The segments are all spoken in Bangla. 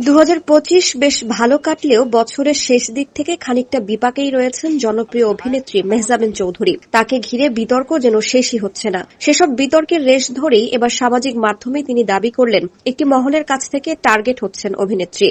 দু হাজার পঁচিশ বেশ ভালো কাটলেও বছরের শেষ দিক থেকে খানিকটা বিপাকেই রয়েছেন জনপ্রিয় অভিনেত্রী মেহজাবিন চৌধুরী। তাকে ঘিরে বিতর্ক যেন শেষই হচ্ছে না। সেসব বিতর্কের রেশ ধরেই এবার সামাজিক মাধ্যমে তিনি দাবি করলেন, একটি মহলের কাছ থেকে টার্গেট হচ্ছেন অভিনেত্রী।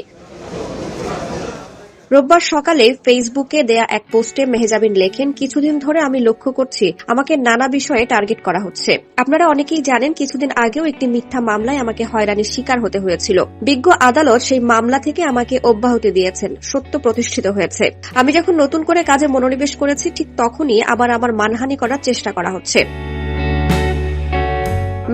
রোববার সকালে ফেসবুকে দেয়া এক পোস্টে মেহজাবিন লেখেন, কিছুদিন ধরে আমি লক্ষ্য করছি, আমাকে নানা বিষয়ে টার্গেট করা হচ্ছে। আপনারা অনেকেই জানেন, কিছুদিন আগেও একটি মিথ্যা মামলায় আমাকে হয়রানির শিকার হতে হয়েছিল। বিজ্ঞ আদালত সেই মামলা থেকে আমাকে অব্যাহতি দিয়েছেন, সত্য প্রতিষ্ঠিত হয়েছে। আমি যখন নতুন করে কাজে মনোনিবেশ করেছি, ঠিক তখনই আবার আমার মানহানি করার চেষ্টা করা হচ্ছে।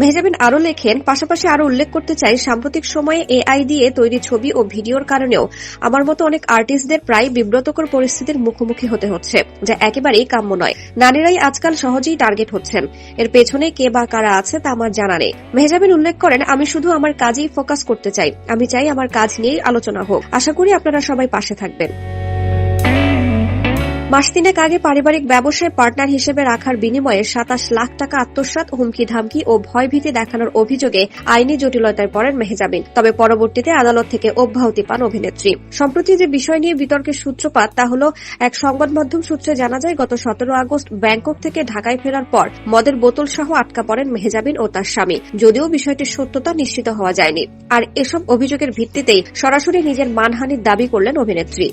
মেহজাবিন আরও লেখেন, পাশাপাশি আরও উল্লেখ করতে চাই, সাম্প্রতিক সময়ে এআই দিয়ে তৈরি ছবি ও ভিডিওর কারণেও আমার মতো অনেক আর্টিস্টদের প্রায় বিব্রতকর পরিস্থিতির মুখোমুখি হতে হচ্ছে, যা একেবারেই কাম্য নয়। নারীরাই আজকাল সহজেই টার্গেট হচ্ছেন, এর পেছনে কে বা কারা আছে তা আমার জানা নেই। মেহজাবিন উল্লেখ করেন, আমি শুধু আমার কাজেই ফোকাস করতে চাই, আমি চাই আমার কাজ নিয়েই আলোচনা হোক। আশা করি আপনারা সবাই পাশে থাকবেন। মাস তিনেক আগে পারিবারিক ব্যবসায় পার্টনার হিসেবে রাখার বিনিময়ে সাতাশ লাখ টাকা আত্মসাৎ হুমকি ধামকি ও ভয়ভীতি দেখানোর অভিযোগে আইনি জটিলতায় পড়েন মেহজাবিন। তবে পরবর্তীতে আদালত থেকে অব্যাহতি পান অভিনেত্রী। সম্প্রতি যে বিষয় নিয়ে বিতর্কের সূত্রপাত, তা হল এক সংবাদ মাধ্যম সূত্রে জানা যায়, গত সতেরো আগস্ট ব্যাংকক থেকে ঢাকায় ফেরার পর মদের বোতল সহ আটকা পড়েন মেহজাবিন ও তার স্বামী। যদিও বিষয়টির সত্যতা নিশ্চিত হওয়া যায়নি। আর এসব অভিযোগের ভিত্তিতেই সরাসরি নিজের মানহানির দাবি করলেন অভিনেত্রী।